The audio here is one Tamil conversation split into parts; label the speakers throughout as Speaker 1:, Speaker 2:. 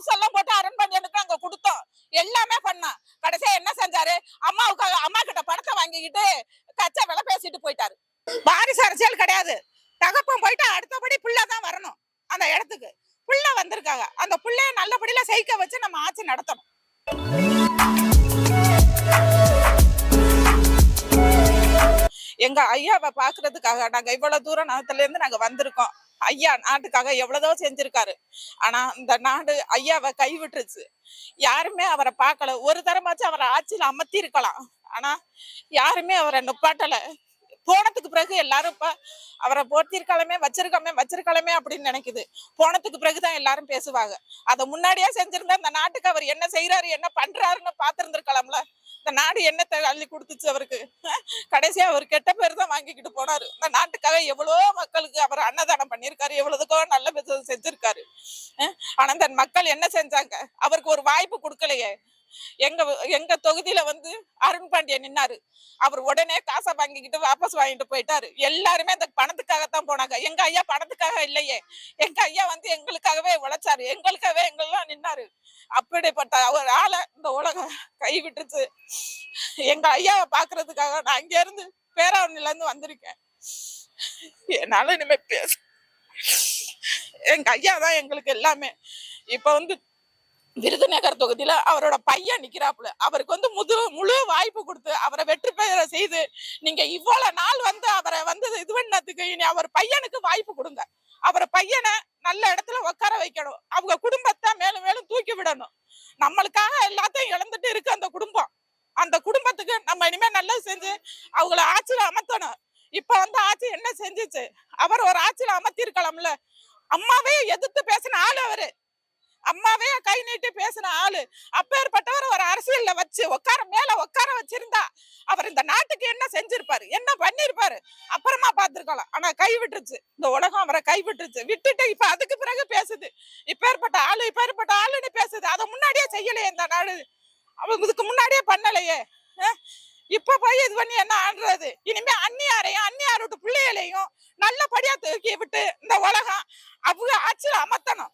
Speaker 1: கூப்பிட்டு எல்லாம் போட்டு அரண் அரண்மனைக்கு அங்க கொடுத்தோம். எல்லாமே பண்ணோம். கடைசியா என்ன செஞ்சாரு? அம்மாவுக்காக அம்மா கிட்ட பணத்தை வாங்கிக்கிட்டு கச்சா விலை பேசிட்டு போயிட்டாரு. வாரிசு அரசியல் கிடையாது. தகப்பம் போயிட்டு அடுத்தபடி புள்ள தான் வரணும் அந்த இடத்துக்கு. புள்ள வந்திருக்காங்க. அந்த புள்ளைய நல்லபடியில சைக்க வச்சு நம்ம ஆட்சி நடத்தணும். எங்க ஐயாவை பாக்குறதுக்காக நாங்க இவ்வளவு தூரம் நகத்துல இருந்து நாங்க வந்திருக்கோம். ஐயா நாட்டுக்காக எவ்வளவோ செஞ்சிருக்காரு. ஆனா இந்த நாடு ஐயாவை கைவிட்டுருச்சு. யாருமே அவரை பார்க்கல. ஒரு தரமாச்சும் அவரை ஆட்சியில அமர்த்தி இருக்கலாம் ஆனா யாருமே அவரை நுப்பாட்டலை. போனதுக்கு பிறகு எல்லாரும் இப்ப அவரை போட்டிருக்காலமே வச்சிருக்காமே வச்சிருக்காலமே அப்படின்னு நினைக்குது. போனதுக்கு பிறகுதான் எல்லாரும் பேசுவாங்க. அதை முன்னாடியே செஞ்சிருந்தா இந்த நாட்டுக்கு அவர் என்ன செய்யறாரு என்ன பண்றாருன்னு பார்த்திருந்திருக்கலாம்ல. இந்த நாடு என்னத்தை அள்ளி கொடுத்துச்சு அவருக்கு? கடைசியா அவர் கெட்ட பேர் தான் வாங்கிக்கிட்டு போனாரு. இந்த நாட்டுக்காக எவ்வளோ மக்களுக்கு அவர் அன்னதானம் பண்ணியிருக்காரு எவ்வளவுக்கோ நல்ல செஞ்சிருக்காரு. ஆனா தன் மக்கள் என்ன செஞ்சாங்க? அவருக்கு ஒரு வாய்ப்பு கொடுக்கலையே. எங்க எங்க தொகுதியில வந்து அருண் பாண்டியன் நின்னாரு. அவர் உடனே காசை வாங்கிக்கிட்டு வாபஸ் வாங்கிட்டு போயிட்டாரு. எல்லாருமே அந்த பணத்துக்காகத்தான் போனாங்க. எங்க ஐயா பணத்துக்காக இல்லையே. எங்க ஐயா வந்து எங்களுக்காகவே உழைச்சாரு. எங்களுக்காகவே எங்கெல்லாம் நின்னாரு. அப்படிப்பட்ட ஒரு ஆளை இந்த உலகம் கைவிட்டுச்சு. எங்க ஐயாவை பாக்குறதுக்காக நான் அங்க இருந்து பேராவணில இருந்து வந்திருக்கேன். என்னால இனிமே பேச எங்க ஐயா தான் எங்களுக்கு எல்லாமே. இப்ப வந்து விருதுநகர் தொகுதியில அவரோட பையன் நிக்கிறாப்புல. அவருக்கு வந்து முது முழு வாய்ப்பு கொடுத்து அவரை வெற்றி பெற செய்து நீங்க இவ்வளவு நாள் வந்து அவரை வந்து இது பண்ணதுக்கு இனி அவர் பையனுக்கு வாய்ப்பு கொடுங்க. அவரை பையனை நல்ல இடத்துல உட்கார வைக்கணும். அவங்க குடும்பத்தை மேலும் மேலும் தூக்கி விடணும். நம்மளுக்காக எல்லாத்தையும் இழந்துட்டு இருக்கு அந்த குடும்பம். அந்த குடும்பத்துக்கு நம்ம இனிமே நல்லது செஞ்சு அவங்கள ஆட்சியில அமர்த்தணும். இப்ப வந்து ஆட்சி என்ன செஞ்சுச்சு? அவர் ஒரு ஆட்சியில அமர்த்தி இருக்கலாம்ல அம்மாவே எதிர்த்து பேசின ஆள் அவரு. அம்மாவே கை நீட்டி பேசின ஆளு. அப்பேற்பட்டவர் ஒரு அரசியல்ல வச்சு உட்கார மேல உட்கார வச்சிருந்தா அவர் இந்த நாட்டுக்கு என்ன செஞ்சிருப்பாரு? என்ன பண்ணிருப்பாரு? அப்புறமா பார்த்திருக்கலாம். ஆனா கை விட்டுருச்சு. இந்த உலகம் அவரை கை விட்டுருச்சு. விட்டுட்டு இப்ப அதுக்கு பிறகு பேசுது. இப்பேற்பட்ட ஆளு இப்பேற்பட்ட ஆளுன்னு பேசுது. அதை முன்னாடியே செய்யலையே இந்த நாடு. அவங்க இதுக்கு முன்னாடியே பண்ணலையே. இப்ப போய் இது பண்ணி என்ன ஆடுறது இனிமே அந்நியாரையும் அந்நியாரோட பிள்ளைகளையும் நல்லபடியா தூக்கி விட்டு இந்த உலகம் அவங்க ஆட்சியில் அமர்த்தணும்.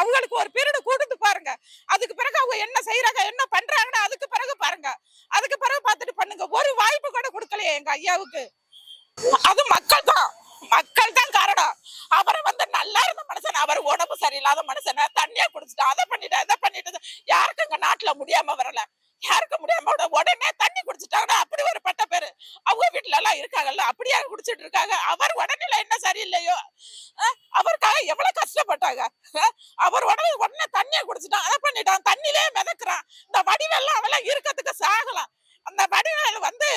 Speaker 1: அவங்களுக்கு ஒரு பீரியடு கூட்டிட்டு பாருங்க. அதுக்கு பிறகு அவங்க என்ன செய்யறாங்க என்ன பண்றாங்கன்னு அதுக்கு பிறகு பாருங்க. அதுக்கு பிறகு பார்த்துட்டு பண்ணுங்க. ஒரு வாய்ப்பு கூட கொடுக்கலையே எங்க ஐயாவுக்கு. அது மக்கள் தான். மக்கள் தான் காரணம். அவரை வந்து நல்லா இருந்த மனுஷன். அவர் உடம்பு சரியில்லாத மனுஷனை. தண்ணியா குடிச்சிட்டு அதை பண்ணிட்டு இதை பண்ணிட்டு. யாருக்கும் இங்க நாட்டுல முடியாம வரல. யாருக்கும் முடியாம உடனே தண்ணி குடிச்சிட்டாங்கன்னா அப்படி ஒரு பட்ட பேரு. அவங்க வீட்டுல எல்லாம் இருக்காங்கல்ல அப்படியே குடிச்சிட்டு இருக்காங்க. அவர் உடனே என்ன சரியில்லையோ அவருக்காக எவ்வளவு கஷ்டப்பட்டாங்க? அவர் உடனே உடனே தண்ணியை குடிச்சிட்டான் அதை பண்ணிட்டான். தண்ணிலே மிதக்குறான். இந்த வடிவெல்லாம் அவெல்லாம் இருக்கிறதுக்கு சாகலாம் அந்த வடிவேலு வந்து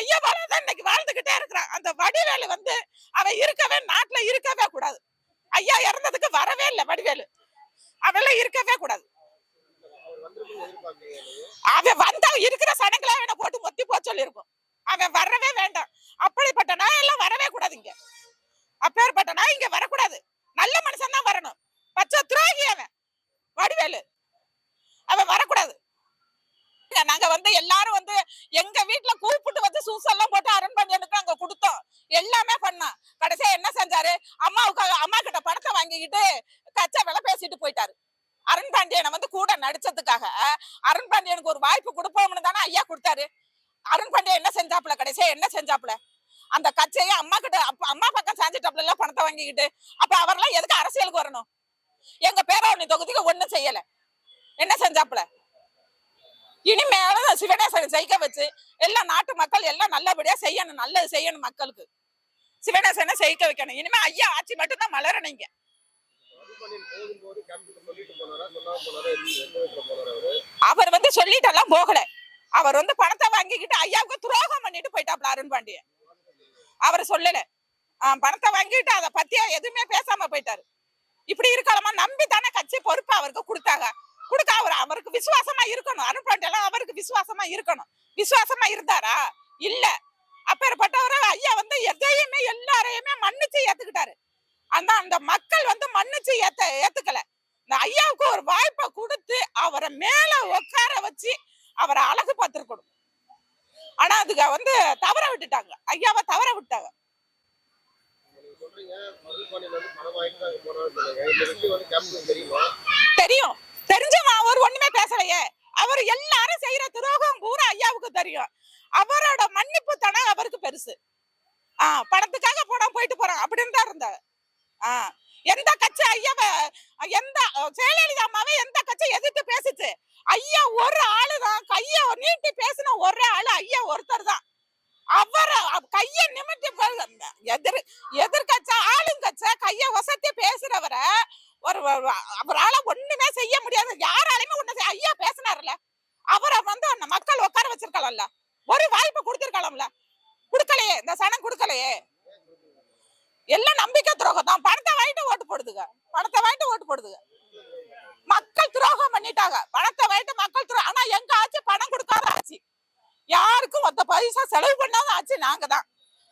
Speaker 1: ஐயவால தான் இன்னைக்கு வாழ்ந்துகிட்டே இருக்கிறான். அந்த வடிவேலு வந்து அவன் இருக்கவே நாட்டுல இருக்கவே கூடாது. ஐயா இறந்ததுக்கு வரவே இல்லை வடிவேலு. அவெல்லாம் இருக்கவே கூடாது. அவன் வந்தா இருக்கிற சனங்களே அவனை போட்டு மொத்தி போச்சொல்லி இருக்கும் அவன் வரவே வேண்டாம். அப்படிப்பட்ட நாயெல்லாம் வரவே கூடாது இங்க. அப்பேற்பட்ட நான் இங்க வரக்கூடாது. நல்ல மனுஷன் தான் வரணும். பச்சை துரோகி அவன். வடிவேலு. அவன் வரக்கூடாது. நாங்க வந்து எல்லாரும் வந்து எங்க வீட்டுல கூப்பிட்டு வந்து சூசெல்லாம் போட்டு அரண்மனைக்கு அங்க கொடுத்தோம். எல்லாமே பண்ணோம் கடைசியா என்ன செஞ்சாரு? அம்மாவுக்காக அம்மா கிட்ட பணத்தை வாங்கிக்கிட்டு கச்சா வேலை பேசிட்டு போயிட்டாரு. அருண் பாண்டியனை வந்து கூட நடிச்சதுக்காக அருண் பாண்டியனுக்கு ஒரு வாய்ப்பு கொடுப்போம்னு தானே ஐயா கொடுத்தாரு. அருண் பாண்டியன் என்ன செஞ்சாப்புல? கடைசியா என்ன செஞ்சாப்புல? அந்த கச்சையை அம்மா கிட்ட அப்ப அம்மா பக்கம் சாஞ்சிட்டாப்புல எல்லாம் பணத்தை வாங்கிக்கிட்டு அப்ப அவர்லாம் எதுக்கு அரசியலுக்கு வரணும்? எங்க பேராவணி தொகுதிக்கு ஒண்ணும் செய்யல. என்ன செஞ்சாப்புல? இனிமேல சிவனேசன் ஜெயிக்க வச்சு எல்லா நாட்டு மக்கள் எல்லாம் நல்லபடியா செய்யணும் நல்லது செய்யணும் மக்களுக்கு. சிவனேசனை ஜெயிக்க வைக்கணும். இனிமே ஐயா ஆட்சி மட்டும்தான் மலரணும் இங்க. அவர் வந்து சொல்லிட்டெல்லாம் போகல. அவர் வந்து பணத்தை வாங்கிக்கிட்டு ஐயாவுக்கு துரோகம் பண்ணிட்டு போயிட்டாப்ல அருண் பாண்டிய அவர் சொல்லல. பணத்தை வாங்கிட்டு அதை பத்தியா எதுவுமே பேசாம போயிட்டாரு. இப்படி இருக்கலாமா? நம்பி தானே கட்சி பொறுப்பு அவருக்கு கொடுத்தாங்க. கொடுக்க அவர் அவருக்கு விசுவாசமா இருக்கணும். அனுப்பிட்டெல்லாம் அவருக்கு விசுவாசமா இருக்கணும். விசுவாசமா இருந்தாரா? இல்ல. அப்பேற்பட்டவர ஐயா வந்து எதையுமே எல்லாரையுமே மன்னிச்சு ஏத்துக்கிட்டாரு. அந்த அந்த மக்கள் வந்து மன்னிச்சு ஏத்த ஏத்துக்கல. இந்த ஐயாவுக்கு ஒரு வாய்ப்பை கொடுத்து அவரை மேல உட்கார வச்சு அவரை அழகு பார்த்துருக்கணும். ஆனா அதுக்கு வந்து தவற விட்டுட்டாங்க. ஐயாவை தவற விட்டாங்க
Speaker 2: நீங்க சொல்றீங்க மருதுபாண்டியன் வந்து பணம் வாங்கிட்டு அங்க போனான்னு சொன்னீங்க இந்த விஷயம் வந்து கேப்டன் தெரியும்?
Speaker 1: தெரிஞ்சவன் அவர் ஒண்ணுமே பேசலையே. அவர் எல்லாரும் செய்யற துரோகம் பூரா ஐயாவுக்கு தெரியும். அவரோட மன்னிப்பு தனம் அவருக்கு பெருசு. ஆ பணத்துக்காக போட போயிட்டு போறான். அப்படின்னு தான் இருந்தா ஆ எந்த கட்சி ஐயாவை எந்த ஜெயலலிதா அம்மாவே எந்த கட்சி எதிர்த்து பேசுச்சு? ஐயா ஒரு ஆளு தான் கைய நீட்டி பேசின ஒரே ஆளு ஐயா ஒருத்தர் தான் அவரை கைய நிமிட்டி எதிர் எதிர்கட்சா ஆளுங்கட்சா கைய வசத்தி பேசுறவரை ஒரு அவரால் அவரால ஒண்ணுமே செய்ய முடியாது. யாராலையுமே ஒண்ணு ஐயா பேசினார்ல அவரை வந்து அந்த மக்கள் உட்கார வச்சிருக்கலாம்ல. ஒரு வாய்ப்பு கொடுத்துருக்கலாம்ல. கொடுக்கலையே இந்த சனம் கொடுக்கலையே. எல்லாம் நம்பிக்கை துரோகம் தான். பணத்தை வாங்கிட்டு ஓட்டு போடுதுங்க. பணத்தை வாங்கிட்டு ஓட்டு போடுதுங்க. மக்கள் துரோகம் பண்ணிட்டாங்க. பணத்தை வாங்கிட்டு மக்கள் துரோகம் ஆனா எங்க ஆச்சு பணம் கொடுக்காத ஆச்சு யாருக்கும் ஒத்த பைசா செலவு பண்ணாத ஆச்சு நாங்க தான்.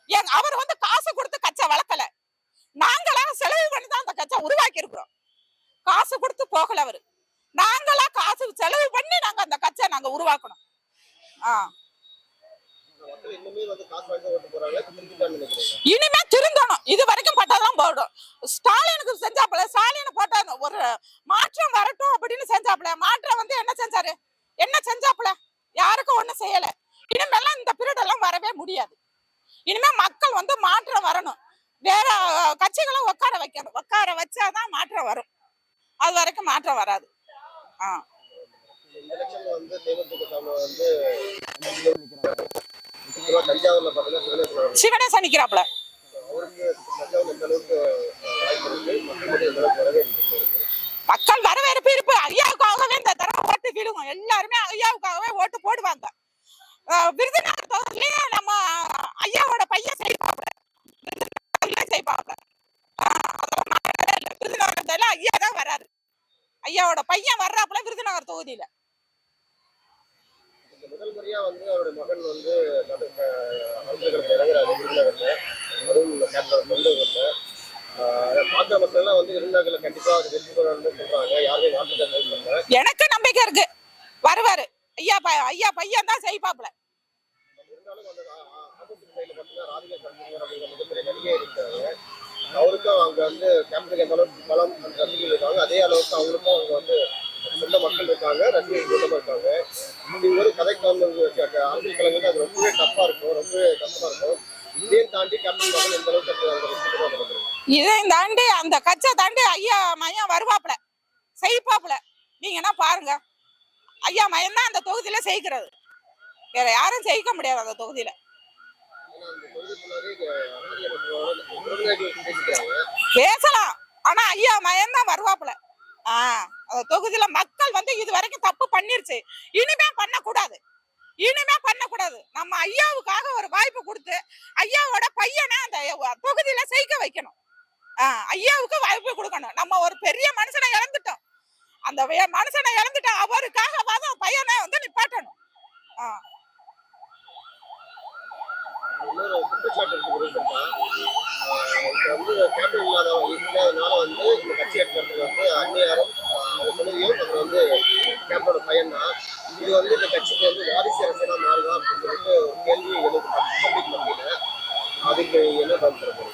Speaker 1: எங்க அவர் வந்து காசு கொடுத்து கச்சை வளர்க்கல. நாங்களா செலவு பண்ணி தான் அந்த கச்சை உருவாக்கி இருக்கிறோம் காசு கொடுத்து போகல அவரு. நாங்களா காசு செலவு பண்ணி நாங்க அந்த கச்சை நாங்க உருவாக்கணும். ஆ. இனிமே திருந்தணும். இது வரைக்கும் பட்டதான் போடும் ஸ்டாலினுக்கு செஞ்சாப்புல ஸ்டாலின் போட்டாரு ஒரு மாற்றம் வரட்டும் அப்படின்னு செஞ்சாப்புல. மாற்றம் வந்து என்ன செஞ்சாரு? என்ன செஞ்சாப்புல? யாருக்கும் ஒண்ணும் செய்யல. இனிமேலாம் இந்த பீரியட் எல்லாம் வரவே முடியாது. இனிமே மக்கள் வந்து மாற்றம் வரணும். வேற கட்சிகளும் உட்கார வைக்கணும். உட்கார வச்சாதான் மாற்றம் வரும். அது வரைக்கும் மாற்றம் வராது. ஆ.
Speaker 2: இந்த எலெக்ஷன்ல தேமுதிக சார்பில் வந்து முக்கியமா தஞ்சாவூர்ல பாத்தீங்கன்னா சிவனேஸ்வரர்
Speaker 1: சிவனேசன் நிக்கிறாப்புல
Speaker 2: அவருக்கு தஞ்சாவூர் எந்த அளவுக்கு வாய்ப்பு இருக்கு மக்கள் மத்தியில் எந்த அளவுக்கு வரவேற்பு இருக்கு?
Speaker 1: மக்கள் வரவேற்பு இருப்பு ஐயாவுக்காகவே இந்த தடவை ஓட்டு விழுவும் எல்லாருமே ஐயாவுக்காகவே ஓட்டு போடுவாங்க அஹ் விருதுநகர் தொகுதியிலே நம்ம ஐயாவோட பையன் செய்வாங்க விருதுநகர்ல இல்லை. விருதுநகர் தொகுதியில ஐயா தான் வராரு. ஐயாவோட பையன் வர்றாப்புல விருதுநகர் தொகுதியில.
Speaker 2: முதல் முறையா வந்து அவருடைய மகன் வந்து இறங்குறாரு விருதுநகர்ல. அதுவும் பார்க்குற மக்கள் எல்லாம் வந்து விருதுநகர்ல கண்டிப்பா அது வெற்றி பெறணும்னு சொல்றாங்க. யாருமே
Speaker 1: எனக்கு நம்பிக்கை இருக்கு. வருவாரு. ஐயா ஐயா பையன் தான் செய்வாப்புல
Speaker 2: அவருக்கும் அவங்க வந்து கேப்டனுக்கு எந்த அளவுக்கு பலம் அந்த ரசிகர்கள் இருக்காங்க. அதே அளவுக்கு அவங்களுக்கும் அவங்க வந்து சொந்த மக்கள் இருக்காங்க ரசிகர்கள் கூட்டமா இருக்காங்க. இப்படி ஒரு கதைக்கு வந்து அரசியல் கலைஞர்கள் அது ரொம்பவே டஃப்பாக இருக்கும் ரொம்பவே கஷ்டமாக இருக்கும். இதையும் தாண்டி கேப்டன் மகன் எந்த அளவுக்கு
Speaker 1: இதையும் தாண்டி அந்த கச்சை தாண்டி ஐயா மையம் வருவாப்புல செய்ப்பாப்புல. நீங்க என்ன பாருங்க ஐயா மையம் தான் அந்த தொகுதியில செய்கிறது. வேற யாரும் ஜெயிக்க முடியாது அந்த தொகுதியில. பேசலாம். ஆனா ஐயா மயம்தான் வருவாப்புல. ஆஹ் அந்த தொகுதியில மக்கள் வந்து இது வரைக்கும் தப்பு பண்ணிருச்சு. இனிமே பண்ணக்கூடாது. இனிமே பண்ணக்கூடாது. நம்ம ஐயாவுக்காக ஒரு வாய்ப்பு கொடுத்து ஐயாவோட பையனை அந்த தொகுதியில செய்க வைக்கணும். ஆஹ் ஐயாவுக்கு வாய்ப்பு கொடுக்கணும். நம்ம ஒரு பெரிய மனுஷனை இழந்துட்டோம். அந்த மனுஷனை இழந்துட்டோம் அவருக்காக பையனை வந்து நிப்பாட்டணும். ஆஹ்
Speaker 2: இன்னொரு குற்றச்சாட்டு இருக்கு விருதுநகர்ல. ஆஹ் இப்ப வந்து கேப்டன் இல்லாத இல்லாதனால வந்து இந்த கட்சி ஏற்படுறது வந்து அந்நியாரும் அவங்க தொகுதியும் அப்புறம் வந்து கேப்டனோட பையன் தான் இது வந்து இந்த கட்சிக்கு வந்து வாரிசு அரசியலா மாறுதா அப்படின்னு சொல்லிட்டு கேள்வி எழுது பப்ளிக் மத்தியில அதுக்கு என்ன பண்ணுறது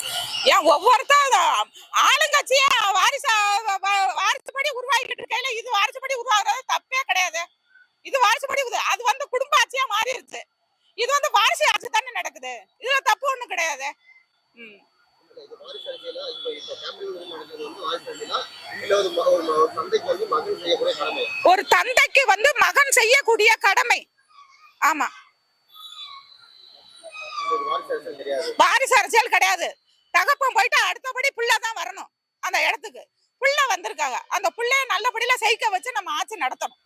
Speaker 1: ஏன் ஒவ்வொருத்தரும் ஆளுங்கட்சியே வாரிசு வ- வாரிசுபடி உருவாக்கிட்டு இருக்கையில இது வாரிசுபடி உருவாகிறது தப்பே கிடையாது இது வாரிசுபடி உது- அது வந்து குடும்ப ஆட்சியா மாறிடுச்சு இது வந்து வாரிசு ஆட்சி தானே நடக்குது இதுல தப்பு ஒண்ணும் கிடையாது ம்.
Speaker 2: இது வாரிசு அரசியலா இப்ப இப்ப கேப்டன் வந்து நடக்கிறது வந்து வாரிசு அரசியலா இல்ல ஒரு ம- ஒரு ம- ஒரு தந்தைக்கு வந்து மகன் செய்யக்கூடிய கடமை
Speaker 1: ஒரு தந்தைக்கு வந்து மகன் செய்யக்கூடிய கடமை ஆமா.
Speaker 2: வாரிசு அரசியல் கிடையாது.
Speaker 1: தகப்பம் போயிட்டு அடுத்தபடி பிள்ளை தான் வரணும். அந்த இடத்துக்கு. பிள்ளை வந்திருக்காங்க. அந்த பிள்ளைய நல்லபடியில செய்க்க வச்சு நம்ம ஆட்சி நடத்தணும்.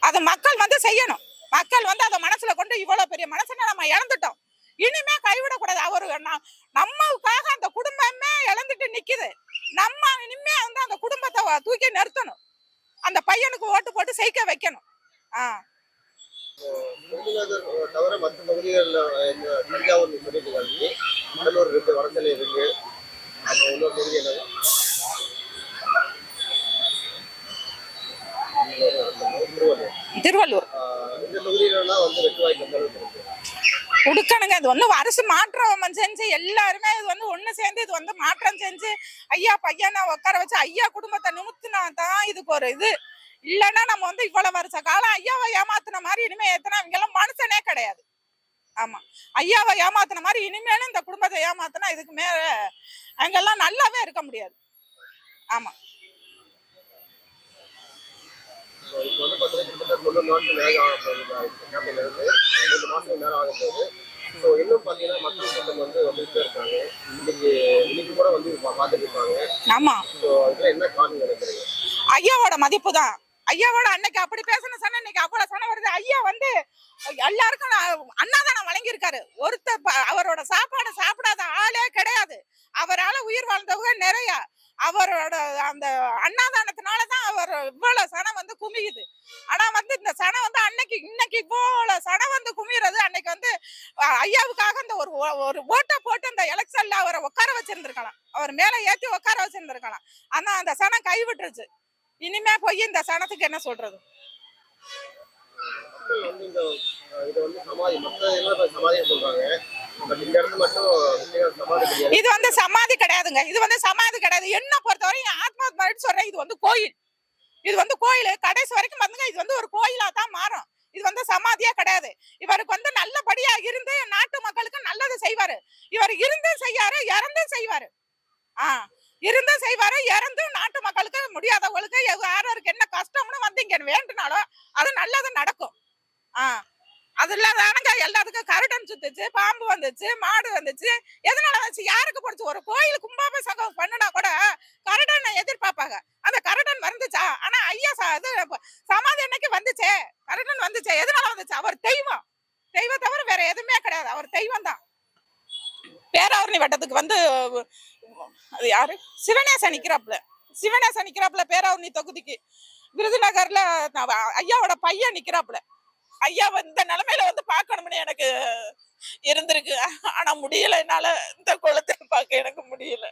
Speaker 1: அது மக்கள் வந்து செய்யணும். மக்கள் வந்து அதை மனசுல கொண்டு இவ்வளவு பெரிய மனசுல நம்ம இழந்துட்டோம். இனிமே கைவிடக்கூடாது. அவரு நம்மளுக்காக அந்த குடும்பமே இழந்துட்டு நிக்குது. நம்ம இனிமே வந்து அந்த குடும்பத்தை தூக்கி நிறுத்தணும். அந்த பையனுக்கு ஓட்டு போட்டு செய்க்க வைக்கணும். ஆஹ்
Speaker 2: தவிர மற்ற பகுதிகளில் தஞ்சாவூர் சொல்லிட்டு கடலூர் இருக்கு வடசலை இருக்கு. அப்புறம் இன்னொரு பகுதி என்ன
Speaker 1: திருவள்ளூர்.
Speaker 2: இந்த பகுதியிலலாம் வந்து வெற்றி வாய்ப்பு
Speaker 1: கொடுக்கணுங்க. இது வந்து அரசு மாற்றம் செஞ்சு எல்லாருமே இது வந்து ஒன்று சேர்ந்து இது வந்து மாற்றம் செஞ்சு ஐயா பையனை உட்கார வச்சு ஐயா குடும்பத்தை நிமித்தினா தான் இதுக்கு ஒரு இது. இல்லைன்னா நம்ம வந்து இவ்வளவு வருஷ காலம் ஐயாவை ஏமாத்துன மாதிரி இனிமே எத்தனை அவங்க எல்லாம் மனுஷனே கிடையாது. ஆமா. ஐயாவை ஏமாத்துன மாதிரி இனிமேலும் இந்த குடும்பத்தை ஏமாத்துனா இதுக்கு மேல அங்கெல்லாம் நல்லாவே இருக்க முடியாது. ஆமா.
Speaker 2: ஸோ இன்னும் பார்த்தீங்கன்னா மக்கள் கூட்டம் வந்து வந்துட்டு இருக்காங்க. இன்னைக்கு இன்னைக்கு கூட வந்து பார்த்துட்டு இருக்காங்க.
Speaker 1: ஆமா.
Speaker 2: ஸோ இதுல என்ன காரணம் நினைக்கிறீங்க?
Speaker 1: ஐயாவோட மதிப்பு தான். ஐயாவோட அன்னைக்கு அப்படி பேசணும் சொன்ன இன்னைக்கு அவ்வளவு சனம் வருது. ஐயா வந்து எல்லாருக்கும் நான் வழங்கியிருக்காரு. ஒருத்தர் அவரோட சாப்பாடு சாப்பிடாத ஆளே கிடையாது. அவரால உயிர் வாழ்ந்தவங்க நிறைய. அவரோட அந்த அன்னதானத்தினால தான் அவர் இவ்வளவு சனம் வந்து குமியுது. ஆனா வந்து இந்த சனம் வந்து அன்னைக்கு இன்னைக்கு இவ்வளவு சனம் வந்து குமியுறது அன்னைக்கு வந்து ஐயாவுக்காக அந்த ஒரு ஓ- ஒரு ஓட்டை போட்டு அந்த எலெக்ஷன்ல அவரை உட்கார வச்சிருந்திருக்கலாம். அவர் மேல ஏத்தி உட்கார வச்சிருந்திருக்கலாம். ஆனா அந்த சனம் கைவிட்டுருச்சு. இனிமே போய் இந்த சனத்துக்கு என்ன சொல்றது?
Speaker 2: இதை வந்து சமாதி
Speaker 1: கிடையாதுங்க. இது வந்து சமாதி கிடையாது. என்ன பொறுத்தவரை ஆத்மா சொல்றேன் இது வந்து கோயில். இது வந்து கோயில். கடைசி வரைக்கும் வந்துங்க இது வந்து ஒரு கோயிலா தான் மாறும். இது வந்து சமாதியே கிடையாது. இவருக்கு வந்து நல்லபடியா இருந்து நாட்டு மக்களுக்கு நல்லது செய்வாரு. இவர் இருந்தும் செய்யாரு இறந்தும் செய்வாரு. ஆ இருந்தும் செய்வாரு இறந்தும் நாட்டு மக்களுக்கு முடியாதவங்களுக்கு யாரோருக்கு என்ன கஷ்டம்னு வந்து இங்க வேண்டுனாலும் அது நல்லது நடக்கும். ஆ அது இல்லாதானுங்க எல்லாத்துக்கும் கருடன் சுத்துச்சு பாம்பு வந்துச்சு மாடு வந்துச்சு. எதனால வந்துச்சு? யாருக்கு போடுச்சு? ஒரு கோயில் கும்பாபிஷேகம் பண்ணுனா கூட கருடனை எதிர்பார்ப்பாங்க. அந்த கருடன் வந்துச்சா? ஆனா ஐயா இது சமாதி அன்னைக்கு வந்துச்சே. கருடன் வந்துச்சே. எதனால வந்துச்சு? அவர் தெய்வம். தெய்வம் தவிர வேற எதுவுமே கிடையாது. அவர் தெய்வம் தான் பேராவரணி வட்டத்துக்கு வந்து அது யாரு? சிவனேசன் நிக்கிறாப்புல சிவனேசன் நிக்கிறாப்புல பேராவணி தொகுதிக்கு. விருதுநகர்ல ஐயாவோட பையன் நிக்கிறாப்புல. ஐயா இந்த நிலைமையில வந்து பார்க்கணும்னு எனக்கு இருந்திருக்கு. ஆனா முடியல என்னால இந்த குளத்தை பார்க்க எனக்கு முடியல.